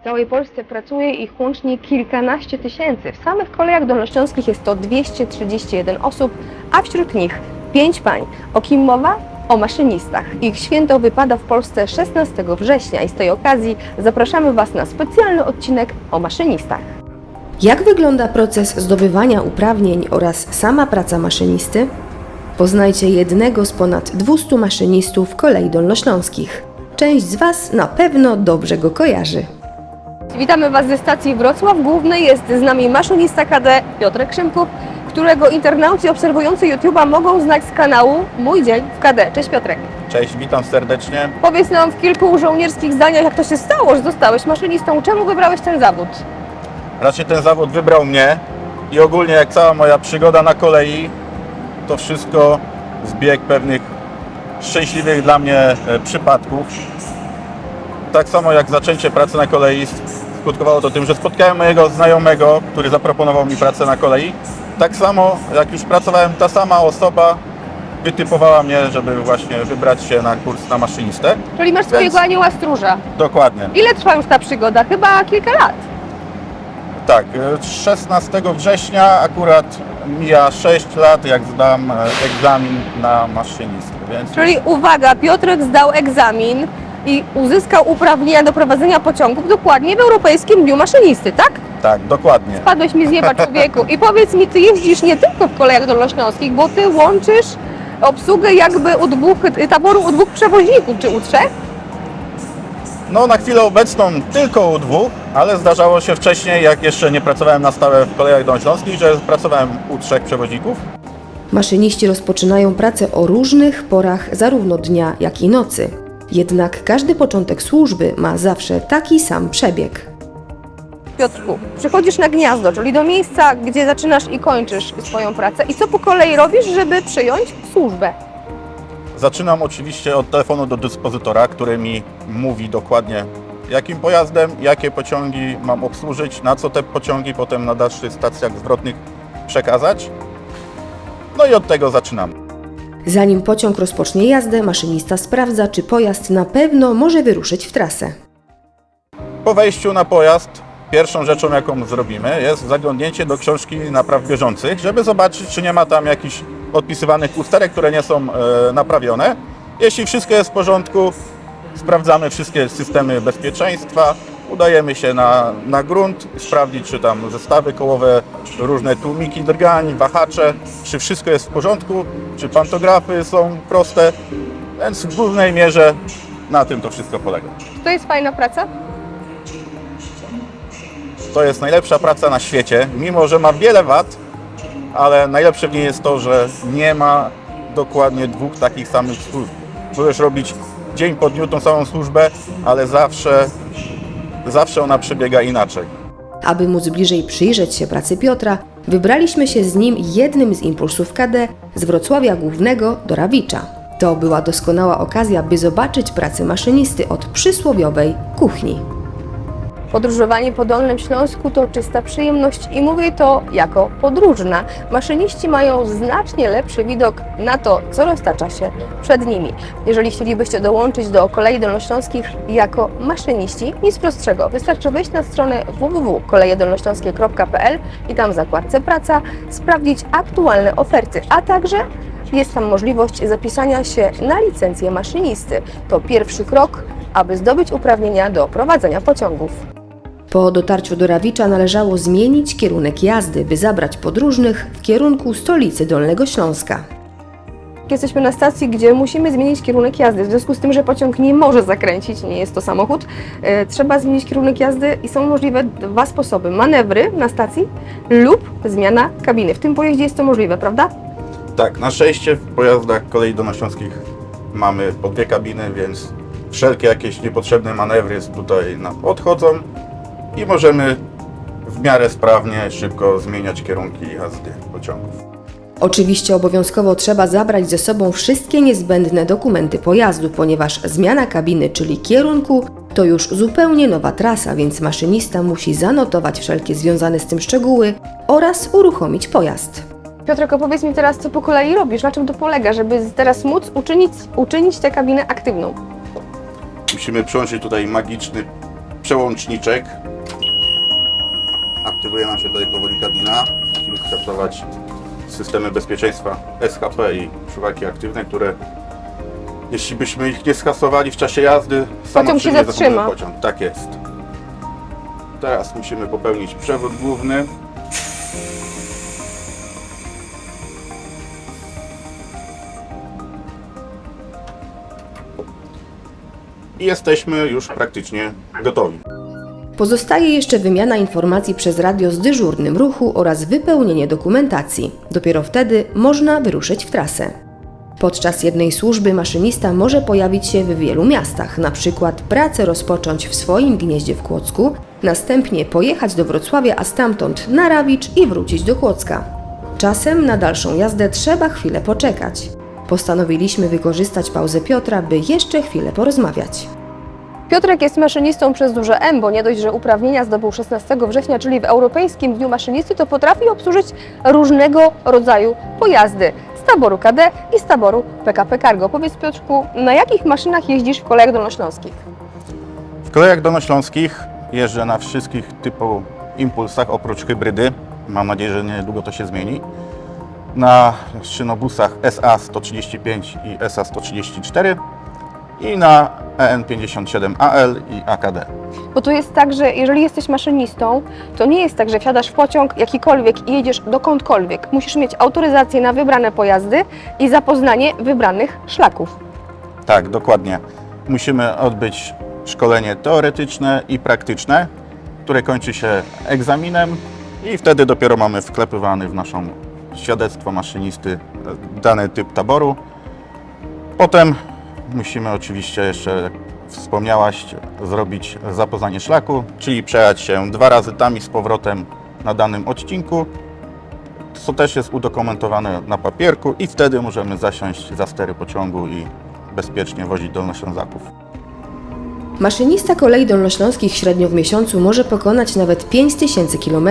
W całej Polsce pracuje ich łącznie kilkanaście tysięcy. W samych kolejach dolnośląskich jest to 231 osób, a wśród nich 5 pań. O kim mowa? O maszynistach. Ich święto wypada w Polsce 16 września i z tej okazji zapraszamy Was na specjalny odcinek o maszynistach. Jak wygląda proces zdobywania uprawnień oraz sama praca maszynisty? Poznajcie jednego z ponad 200 maszynistów kolei dolnośląskich. Część z Was na pewno dobrze go kojarzy. Witamy Was ze stacji Wrocław Głównej. Jest z nami maszynista KD Piotrek Szymków, którego internauci obserwujący YouTube'a mogą znać z kanału Mój Dzień w KD. Cześć Piotrek. Cześć, witam serdecznie. Powiedz nam w kilku żołnierskich zdaniach, jak to się stało, że zostałeś maszynistą. Czemu wybrałeś ten zawód? Raczej ten zawód wybrał mnie i ogólnie jak cała moja przygoda na kolei, to wszystko zbieg pewnych szczęśliwych dla mnie e, przypadków. Tak samo jak zaczęcie pracy na kolei skutkowało to tym, że spotkałem mojego znajomego, który zaproponował mi pracę na kolei. Tak samo jak już pracowałem, ta sama osoba wytypowała mnie, żeby właśnie wybrać się na kurs na maszynistę. Czyli masz swojego anioła stróża. Dokładnie. Ile trwa już ta przygoda? Chyba kilka lat. Tak, e, 16 września akurat mija 6 lat, jak zdam e, egzamin na maszynistę, więc Czyli uwaga, Piotrek zdał egzamin i uzyskał uprawnienia do prowadzenia pociągów dokładnie w Europejskim Dniu Maszynisty, tak? tak, dokładnie. Padłeś mi z nieba człowieku. I powiedz mi, ty jeździsz nie tylko w kolejach dolnośląskich, bo ty łączysz obsługę jakby u dwóch, taboru u dwóch przewoźników, czy u trzech? No na chwilę obecną tylko u dwóch, ale zdarzało się wcześniej, jak jeszcze nie pracowałem na stałe w kolejach dolnośląskich, że pracowałem u trzech przewoźników. Maszyniści rozpoczynają pracę o różnych porach zarówno dnia, jak i nocy. Jednak każdy początek służby ma zawsze taki sam przebieg. Piotrku, przychodzisz na gniazdo, czyli do miejsca, gdzie zaczynasz i kończysz swoją pracę. I co po kolei robisz, żeby przyjąć służbę? Zaczynam oczywiście od telefonu do dyspozytora, który mi mówi dokładnie jakim pojazdem, jakie pociągi mam obsłużyć, na co te pociągi potem na dalszych stacjach zwrotnych przekazać. No i od tego zaczynam. Zanim pociąg rozpocznie jazdę, maszynista sprawdza, czy pojazd na pewno może wyruszyć w trasę. Po wejściu na pojazd pierwszą rzeczą, jaką zrobimy, jest zaglądnięcie do książki napraw bieżących, żeby zobaczyć, czy nie ma tam jakichś odpisywanych usterek, które nie są e, naprawione. Jeśli wszystko jest w porządku, sprawdzamy wszystkie systemy bezpieczeństwa, udajemy się na, na grunt, sprawdzić, czy tam zestawy kołowe, różne tłumiki drgań, wahacze, czy wszystko jest w porządku, czy pantografy są proste, więc w głównej mierze na tym to wszystko polega. To jest fajna praca? To jest najlepsza praca na świecie, mimo że ma wiele wad, ale najlepsze w niej jest to, że nie ma dokładnie dwóch takich samych służb. Możesz robić dzień po dniu tą samą służbę, ale zawsze, zawsze ona przebiega inaczej. Aby móc bliżej przyjrzeć się pracy Piotra, wybraliśmy się z nim jednym z impulsów KD z Wrocławia Głównego do Rawicza. To była doskonała okazja, by zobaczyć pracę maszynisty od przysłowiowej kuchni. Podróżowanie po Dolnym Śląsku to czysta przyjemność i mówię to jako podróżna. Maszyniści mają znacznie lepszy widok na to, co roztacza się przed nimi. Jeżeli chcielibyście dołączyć do kolei dolnośląskich jako maszyniści, nic prostszego. Wystarczy wejść na stronę www.kolejedolnośląskie.pl i tam w zakładce praca sprawdzić aktualne oferty, a także jest tam możliwość zapisania się na licencję maszynisty. To pierwszy krok, aby zdobyć uprawnienia do prowadzenia pociągów. Po dotarciu do Rawicza należało zmienić kierunek jazdy, by zabrać podróżnych w kierunku stolicy Dolnego Śląska. Jesteśmy na stacji, gdzie musimy zmienić kierunek jazdy. W związku z tym, że pociąg nie może zakręcić, nie jest to samochód, e, trzeba zmienić kierunek jazdy i są możliwe dwa sposoby: manewry na stacji lub zmiana kabiny. W tym pojeździe jest to możliwe, prawda? Tak, na szczęście w pojazdach kolei dolnośląskich mamy po dwie kabiny, więc wszelkie jakieś niepotrzebne manewry tutaj nam odchodzą i możemy w miarę sprawnie, szybko zmieniać kierunki jazdy pociągów. Oczywiście obowiązkowo trzeba zabrać ze sobą wszystkie niezbędne dokumenty pojazdu, ponieważ zmiana kabiny, czyli kierunku, to już zupełnie nowa trasa, więc maszynista musi zanotować wszelkie związane z tym szczegóły oraz uruchomić pojazd. Piotrek, opowiedz mi teraz, co po kolei robisz, na czym to polega, żeby teraz móc uczynić, uczynić tę kabinę aktywną. Musimy przyłączyć tutaj magiczny przełączniczek. Aktywuje nam się tutaj powoli kabina. Musimy startować systemy bezpieczeństwa SHP i czuwaki aktywne, które jeśli byśmy ich nie skasowali w czasie jazdy, Pociąg się samoczynnie zatrzyma. Pociąg. Tak jest. Teraz musimy popełnić przewód główny. I jesteśmy już praktycznie gotowi. Pozostaje jeszcze wymiana informacji przez radio z dyżurnym ruchu oraz wypełnienie dokumentacji. Dopiero wtedy można wyruszyć w trasę. Podczas jednej służby maszynista może pojawić się w wielu miastach, na przykład pracę rozpocząć w swoim gnieździe w Kłodzku, następnie pojechać do Wrocławia, a stamtąd na Rawicz i wrócić do Kłodzka. Czasem na dalszą jazdę trzeba chwilę poczekać. Postanowiliśmy wykorzystać pauzę Piotra, by jeszcze chwilę porozmawiać. Piotrek jest maszynistą przez duże M, bo nie dość, że uprawnienia zdobył 16 września, czyli w Europejskim Dniu Maszynisty, to potrafi obsłużyć różnego rodzaju pojazdy z taboru KD i z taboru PKP Cargo. Powiedz Piotrku, na jakich maszynach jeździsz w kolejach dolnośląskich? W kolejach dolnośląskich jeżdżę na wszystkich typu impulsach, oprócz hybrydy. Mam nadzieję, że niedługo to się zmieni. Na szynobusach SA-135 i SA-134 i na E EN57AL i AKD. Bo to jest tak, że jeżeli jesteś maszynistą, to nie jest tak, że wsiadasz w pociąg jakikolwiek i jedziesz dokądkolwiek. Musisz mieć autoryzację na wybrane pojazdy i zapoznanie wybranych szlaków. Tak, dokładnie. Musimy odbyć szkolenie teoretyczne i praktyczne, które kończy się egzaminem i wtedy dopiero mamy wklepywany w naszą świadectwo maszynisty dany typ taboru. Potem musimy oczywiście jeszcze, jak wspomniałaś, zrobić zapoznanie szlaku, czyli przejechać się dwa razy tam i z powrotem na danym odcinku, co też jest udokumentowane na papierku i wtedy możemy zasiąść za stery pociągu i bezpiecznie wozić dolnoślązaków. Maszynista kolei dolnośląskich średnio w miesiącu może pokonać nawet 5000 km.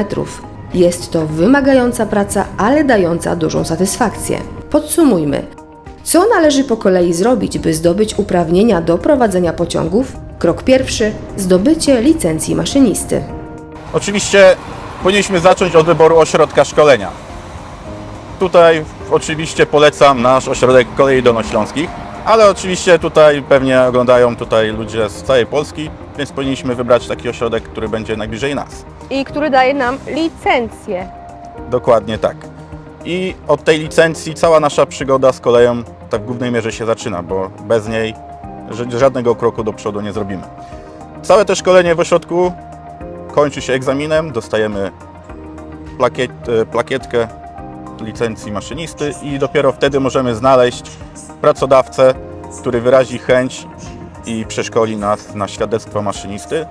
Jest to wymagająca praca, ale dająca dużą satysfakcję. Podsumujmy. Co należy po kolei zrobić, by zdobyć uprawnienia do prowadzenia pociągów? Krok pierwszy zdobycie licencji maszynisty. Oczywiście powinniśmy zacząć od wyboru ośrodka szkolenia. Tutaj oczywiście polecam nasz ośrodek kolei dolnośląskich, ale oczywiście tutaj pewnie oglądają tutaj ludzie z całej Polski, więc powinniśmy wybrać taki ośrodek, który będzie najbliżej nas. I który daje nam licencję. Dokładnie tak. I od tej licencji cała nasza przygoda z koleją tak w głównej mierze się zaczyna, bo bez niej żadnego kroku do przodu nie zrobimy. Całe to szkolenie w ośrodku kończy się egzaminem, dostajemy plakiet, e, plakietkę licencji maszynisty i dopiero wtedy możemy znaleźć pracodawcę, który wyrazi chęć i przeszkoli nas na świadectwo maszynisty.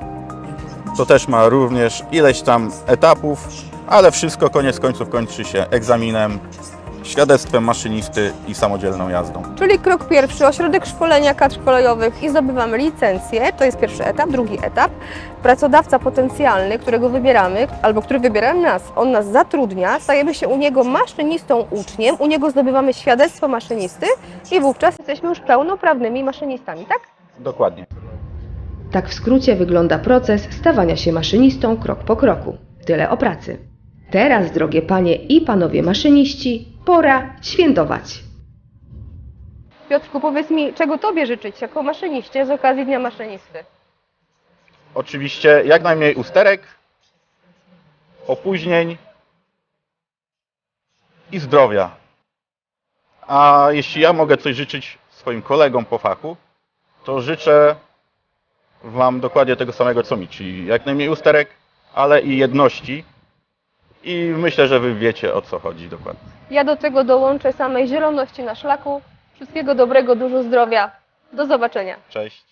To też ma również ileś tam etapów, ale wszystko koniec końców kończy się egzaminem, świadectwem maszynisty i samodzielną jazdą. Czyli krok pierwszy, ośrodek szkolenia kadr kolejowych i zdobywamy licencję. To jest pierwszy etap. Drugi etap, pracodawca potencjalny, którego wybieramy, albo który wybiera nas, on nas zatrudnia, stajemy się u niego maszynistą uczniem, u niego zdobywamy świadectwo maszynisty i wówczas jesteśmy już pełnoprawnymi maszynistami, tak? Dokładnie. Tak w skrócie wygląda proces stawania się maszynistą krok po kroku. Tyle o pracy. Teraz, drogie panie i panowie maszyniści, pora świętować. Piotrku, powiedz mi, czego Tobie życzyć jako maszyniście z okazji Dnia Maszynisty? Oczywiście jak najmniej usterek, opóźnień i zdrowia. A jeśli ja mogę coś życzyć swoim kolegom po fachu, to życzę Wam dokładnie tego samego co mi, czyli jak najmniej usterek, ale i jedności. I myślę, że Wy wiecie o co chodzi dokładnie. Ja do tego dołączę samej zieloności na szlaku. Wszystkiego dobrego, dużo zdrowia. Do zobaczenia. Cześć.